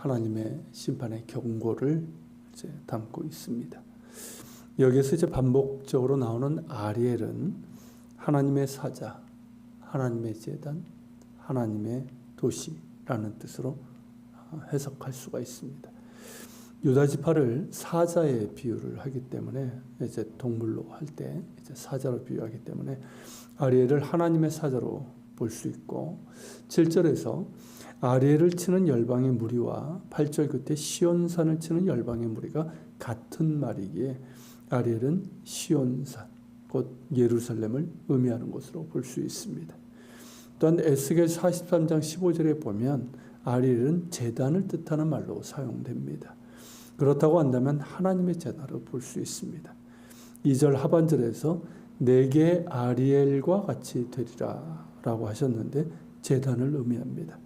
하나님의 심판의 경고를 이제 담고 있습니다. 여기서 이제 반복적으로 나오는 아리엘은 하나님의 사자, 하나님의 재단, 하나님의 도시라는 뜻으로 해석할 수가 있습니다. 유다 지파를 사자에 비유를 하기 때문에 이제 동물로 할 때 이제 사자로 비유하기 때문에 아리엘을 하나님의 사자로 볼 수 있고 7절에서 아리엘을 치는 열방의 무리와 8절 끝에 시온산을 치는 열방의 무리가 같은 말이기에 아리엘은 시온산 곧 예루살렘을 의미하는 것으로 볼 수 있습니다. 또한 에스겔 43장 15절에 보면 아리엘은 재단을 뜻하는 말로 사용됩니다. 그렇다고 한다면 하나님의 재단으로 볼 수 있습니다. 2절 하반절에서 내게 아리엘과 같이 되리라 라고 하셨는데 재단을 의미합니다.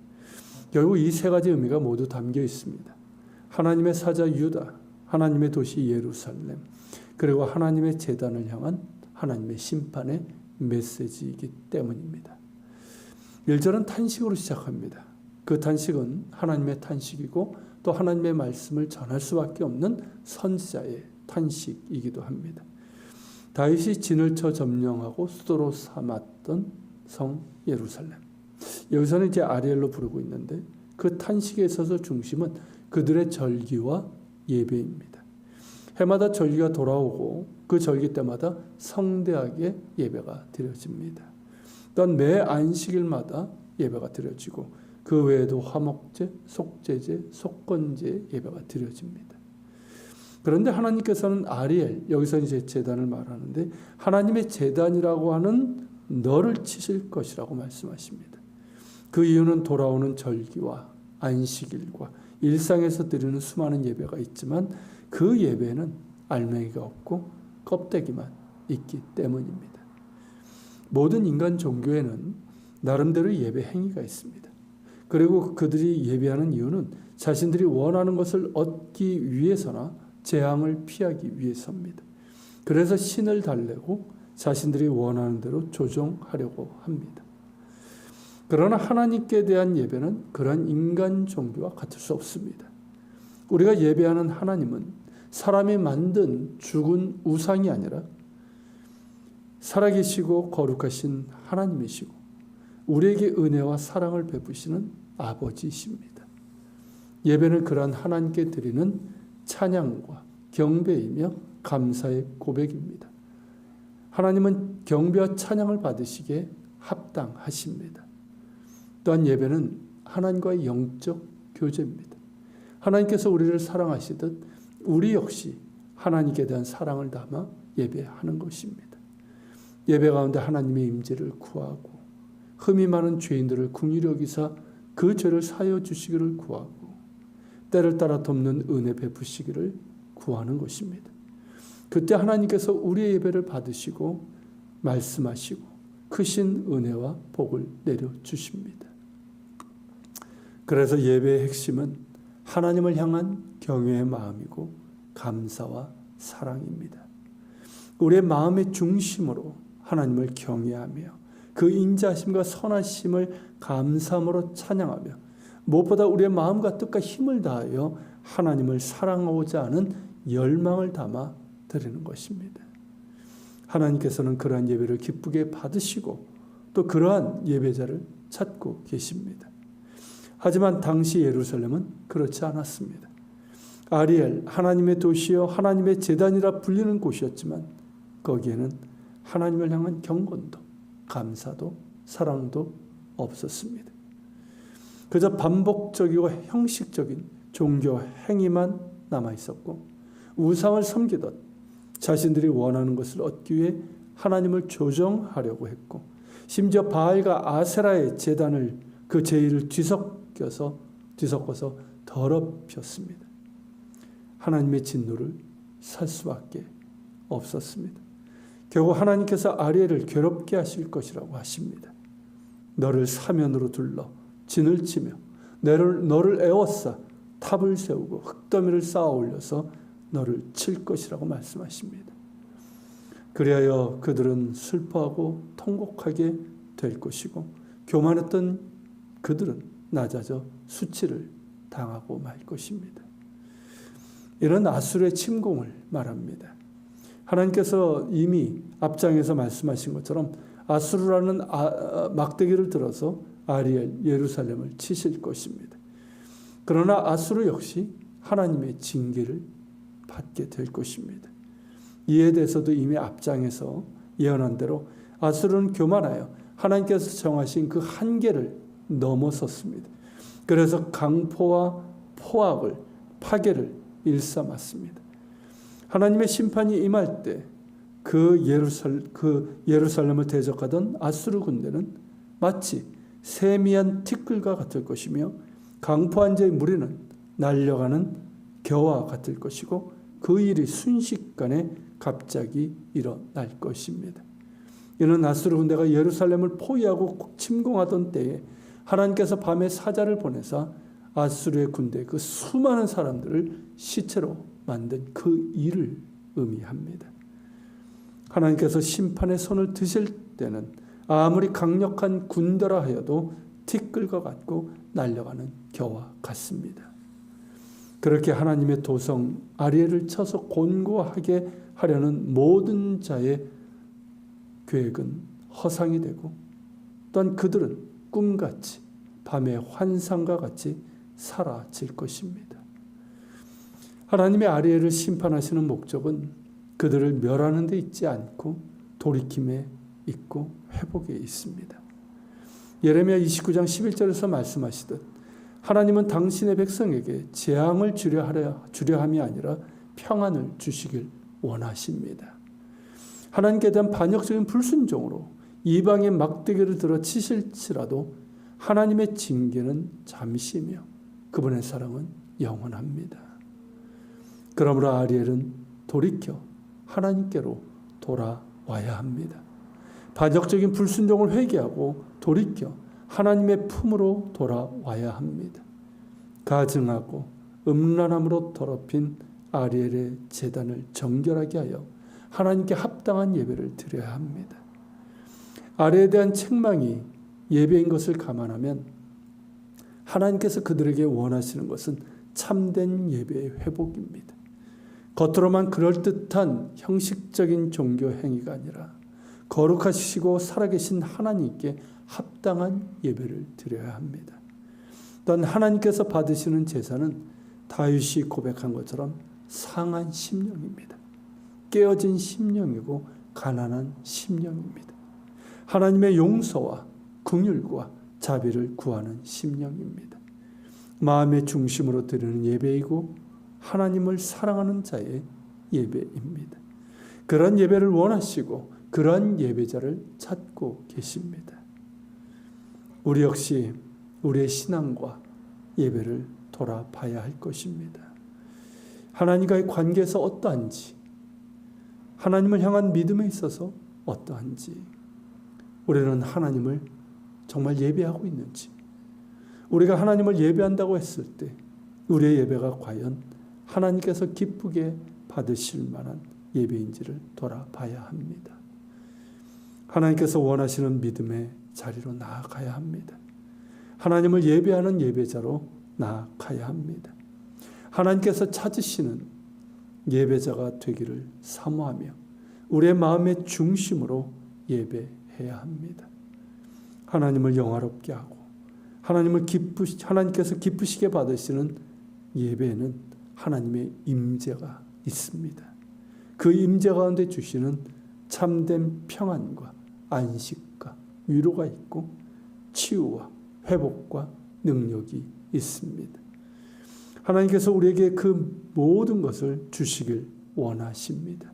결국 이 세 가지 의미가 모두 담겨 있습니다. 하나님의 사자 유다, 하나님의 도시 예루살렘, 그리고 하나님의 재단을 향한 하나님의 심판의 메시지이기 때문입니다. 1절은 탄식으로 시작합니다. 그 탄식은 하나님의 탄식이고 또 하나님의 말씀을 전할 수밖에 없는 선지자의 탄식이기도 합니다. 다윗이 진을 쳐 점령하고 수도로 삼았던 성 예루살렘. 여기서는 이제 아리엘로 부르고 있는데 그 탄식에 있어서 중심은 그들의 절기와 예배입니다. 해마다 절기가 돌아오고 그 절기 때마다 성대하게 예배가 드려집니다. 또한 매 안식일마다 예배가 드려지고 그 외에도 화목제, 속죄제, 속건제 예배가 드려집니다. 그런데 하나님께서는 아리엘 여기서 이제 제단을 말하는데 하나님의 제단이라고 하는 너를 치실 것이라고 말씀하십니다. 그 이유는 돌아오는 절기와 안식일과 일상에서 드리는 수많은 예배가 있지만 그 예배는 알맹이가 없고 껍데기만 있기 때문입니다. 모든 인간 종교에는 나름대로 예배 행위가 있습니다. 그리고 그들이 예배하는 이유는 자신들이 원하는 것을 얻기 위해서나 재앙을 피하기 위해서입니다. 그래서 신을 달래고 자신들이 원하는 대로 조종하려고 합니다. 그러나 하나님께 대한 예배는 그런 인간 종교와 같을 수 없습니다. 우리가 예배하는 하나님은 사람이 만든 죽은 우상이 아니라 살아계시고 거룩하신 하나님이시고 우리에게 은혜와 사랑을 베푸시는 아버지이십니다. 예배는 그러한 하나님께 드리는 찬양과 경배이며 감사의 고백입니다. 하나님은 경배와 찬양을 받으시기에 합당하십니다. 또한 예배는 하나님과의 영적 교제입니다. 하나님께서 우리를 사랑하시듯 우리 역시 하나님께 대한 사랑을 담아 예배하는 것입니다. 예배 가운데 하나님의 임재를 구하고 흠이 많은 죄인들을 궁휼히 여기사 그 죄를 사여 주시기를 구하고 때를 따라 돕는 은혜 베푸시기를 구하는 것입니다. 그때 하나님께서 우리의 예배를 받으시고 말씀하시고 크신 은혜와 복을 내려 주십니다. 그래서 예배의 핵심은 하나님을 향한 경외의 마음이고 감사와 사랑입니다. 우리의 마음의 중심으로 하나님을 경외하며 그 인자심과 선하심을 감사함으로 찬양하며 무엇보다 우리의 마음과 뜻과 힘을 다하여 하나님을 사랑하고자 하는 열망을 담아 드리는 것입니다. 하나님께서는 그러한 예배를 기쁘게 받으시고 또 그러한 예배자를 찾고 계십니다. 하지만 당시 예루살렘은 그렇지 않았습니다. 아리엘 하나님의 도시여 하나님의 제단이라 불리는 곳이었지만 거기에는 하나님을 향한 경건도 감사도 사랑도 없었습니다. 그저 반복적이고 형식적인 종교 행위만 남아 있었고 우상을 섬기듯 자신들이 원하는 것을 얻기 위해 하나님을 조정하려고 했고 심지어 바알과 아세라의 제단을 그 제의를 뒤섞여서 뒤섞어서 더럽혔습니다. 하나님의 진노를 살 수밖에 없었습니다. 결국 하나님께서 아리엘을 괴롭게 하실 것이라고 하십니다. 너를 사면으로 둘러 진을 치며 너를, 너를 에워싸 탑을 세우고 흙더미를 쌓아 올려서 너를 칠 것이라고 말씀하십니다. 그리하여 그들은 슬퍼하고 통곡하게 될 것이고 교만했던 그들은 낮아져 수치를 당하고 말 것입니다. 이런 아수르의 침공을 말합니다. 하나님께서 이미 앞장에서 말씀하신 것처럼 아수르라는 아, 막대기를 들어서 아리엘 예루살렘을 치실 것입니다. 그러나 아수르 역시 하나님의 징계를 받게 될 것입니다. 이에 대해서도 이미 앞장에서 예언한 대로 아수르는 교만하여 하나님께서 정하신 그 한계를 넘어섰습니다. 그래서 강포와 포악을 파괴를 일삼았습니다. 하나님의 심판이 임할 때 그 예루살 그 예루살렘을 대적하던 아수르 군대는 마치 세미한 티끌과 같을 것이며 강포한 자의 무리는 날려가는 겨와 같을 것이고 그 일이 순식간에 갑자기 일어날 것입니다. 이는 아수르 군대가 예루살렘을 포위하고 침공하던 때에 하나님께서 밤에 사자를 보내사 아수르의 군대 그 수많은 사람들을 시체로 만든 그 일을 의미합니다. 하나님께서 심판의 손을 드실 때는 아무리 강력한 군대라 하여도 티끌과 같고 날려가는 겨와 같습니다. 그렇게 하나님의 도성 아리엘을 쳐서 곤고하게 하려는 모든 자의 계획은 허상이 되고 또한 그들은 꿈같이 밤의 환상과 같이 사라질 것입니다. 하나님의 아리엘을 심판하시는 목적은 그들을 멸하는 데 있지 않고 돌이킴에 있고 회복에 있습니다. 예레미야 29장 11절에서 말씀하시듯 하나님은 당신의 백성에게 재앙을 주려 하려 주려 함이 아니라 평안을 주시길 원하십니다. 하나님께 대한 반역적인 불순종으로 이방의 막대기를 들어 치실지라도 하나님의 징계는 잠시며 그분의 사랑은 영원합니다. 그러므로 아리엘은 돌이켜 하나님께로 돌아와야 합니다. 반역적인 불순종을 회개하고 돌이켜 하나님의 품으로 돌아와야 합니다. 가증하고 음란함으로 더럽힌 아리엘의 재단을 정결하게 하여 하나님께 합당한 예배를 드려야 합니다. 아래에 대한 책망이 예배인 것을 감안하면 하나님께서 그들에게 원하시는 것은 참된 예배의 회복입니다. 겉으로만 그럴듯한 형식적인 종교 행위가 아니라 거룩하시고 살아계신 하나님께 합당한 예배를 드려야 합니다. 또한 하나님께서 받으시는 제사는 다윗이 고백한 것처럼 상한 심령입니다. 깨어진 심령이고 가난한 심령입니다. 하나님의 용서와 긍휼과 자비를 구하는 심령입니다. 마음의 중심으로 드리는 예배이고 하나님을 사랑하는 자의 예배입니다. 그런 예배를 원하시고 그런 예배자를 찾고 계십니다. 우리 역시 우리의 신앙과 예배를 돌아봐야 할 것입니다. 하나님과의 관계에서 어떠한지, 하나님을 향한 믿음에 있어서 어떠한지, 우리는 하나님을 정말 예배하고 있는지, 우리가 하나님을 예배한다고 했을 때 우리의 예배가 과연 하나님께서 기쁘게 받으실 만한 예배인지를 돌아봐야 합니다. 하나님께서 원하시는 믿음의 자리로 나아가야 합니다. 하나님을 예배하는 예배자로 나아가야 합니다. 하나님께서 찾으시는 예배자가 되기를 사모하며 우리의 마음의 중심으로 예배해야 합니다. 하나님을 영화롭게 하고 하나님을 기쁘 하나님께서 기쁘시게 받으시는 예배는 하나님의 임재가 있습니다. 그 임재 가운데 주시는 참된 평안과 안식과 위로가 있고 치유와 회복과 능력이 있습니다. 하나님께서 우리에게 그 모든 것을 주시길 원하십니다.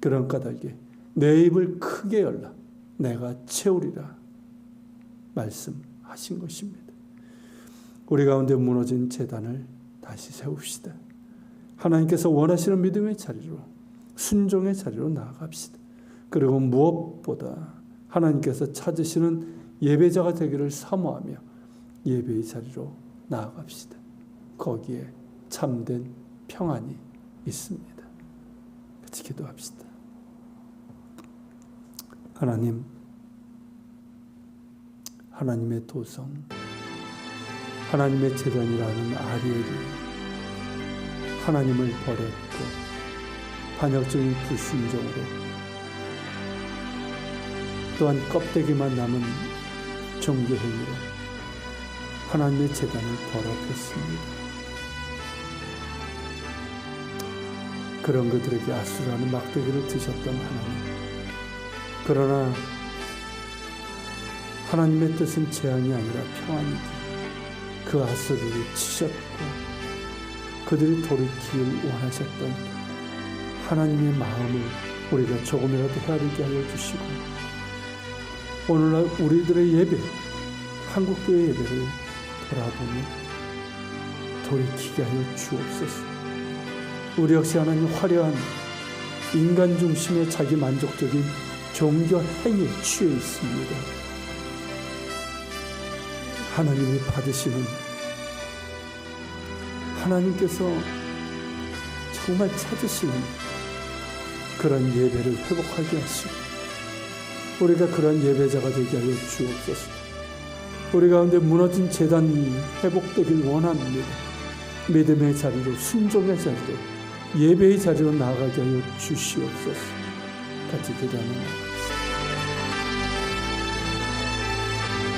그런 까닭에 내 입을 크게 열라 내가 채우리라 말씀하신 것입니다. 우리 가운데 무너진 재단을 다시 세웁시다. 하나님께서 원하시는 믿음의 자리로 순종의 자리로 나아갑시다. 그리고 무엇보다 하나님께서 찾으시는 예배자가 되기를 사모하며 예배의 자리로 나아갑시다. 거기에 참된 평안이 있습니다. 같이 기도합시다. 하나님, 하나님의 도성, 하나님의 재단이라는 아리엘이 하나님을 버렸고 반역적인 불순종으로 또한 껍데기만 남은 종교행위로 하나님의 재단을 더럽혔습니다. 그런 그들에게 아수라는 막대기를 드셨던 하나님. 그러나 하나님의 뜻은 재앙이 아니라 평안이기 그 아수르를 치셨고 그들이 돌이키길 원하셨던 하나님의 마음을 우리가 조금이라도 헤아리게 하여 주시고 오늘날 우리들의 예배, 한국교회 예배를 돌아보며 돌이키게 하여 주옵소서. 우리 역시 하나님 화려한 인간 중심의 자기 만족적인 종교 행위에 취해 있습니다. 하나님이 받으시는 하나님께서 정말 찾으시는 그런 예배를 회복하게 하시고 우리가 그런 예배자가 되게 하여 주옵소서. 우리 가운데 무너진 재단 회복되길 원합니다. 믿음의 자리로 순종의 자리로 예배의 자리로 나아가게 하여 주시옵소서. 같이 기도하는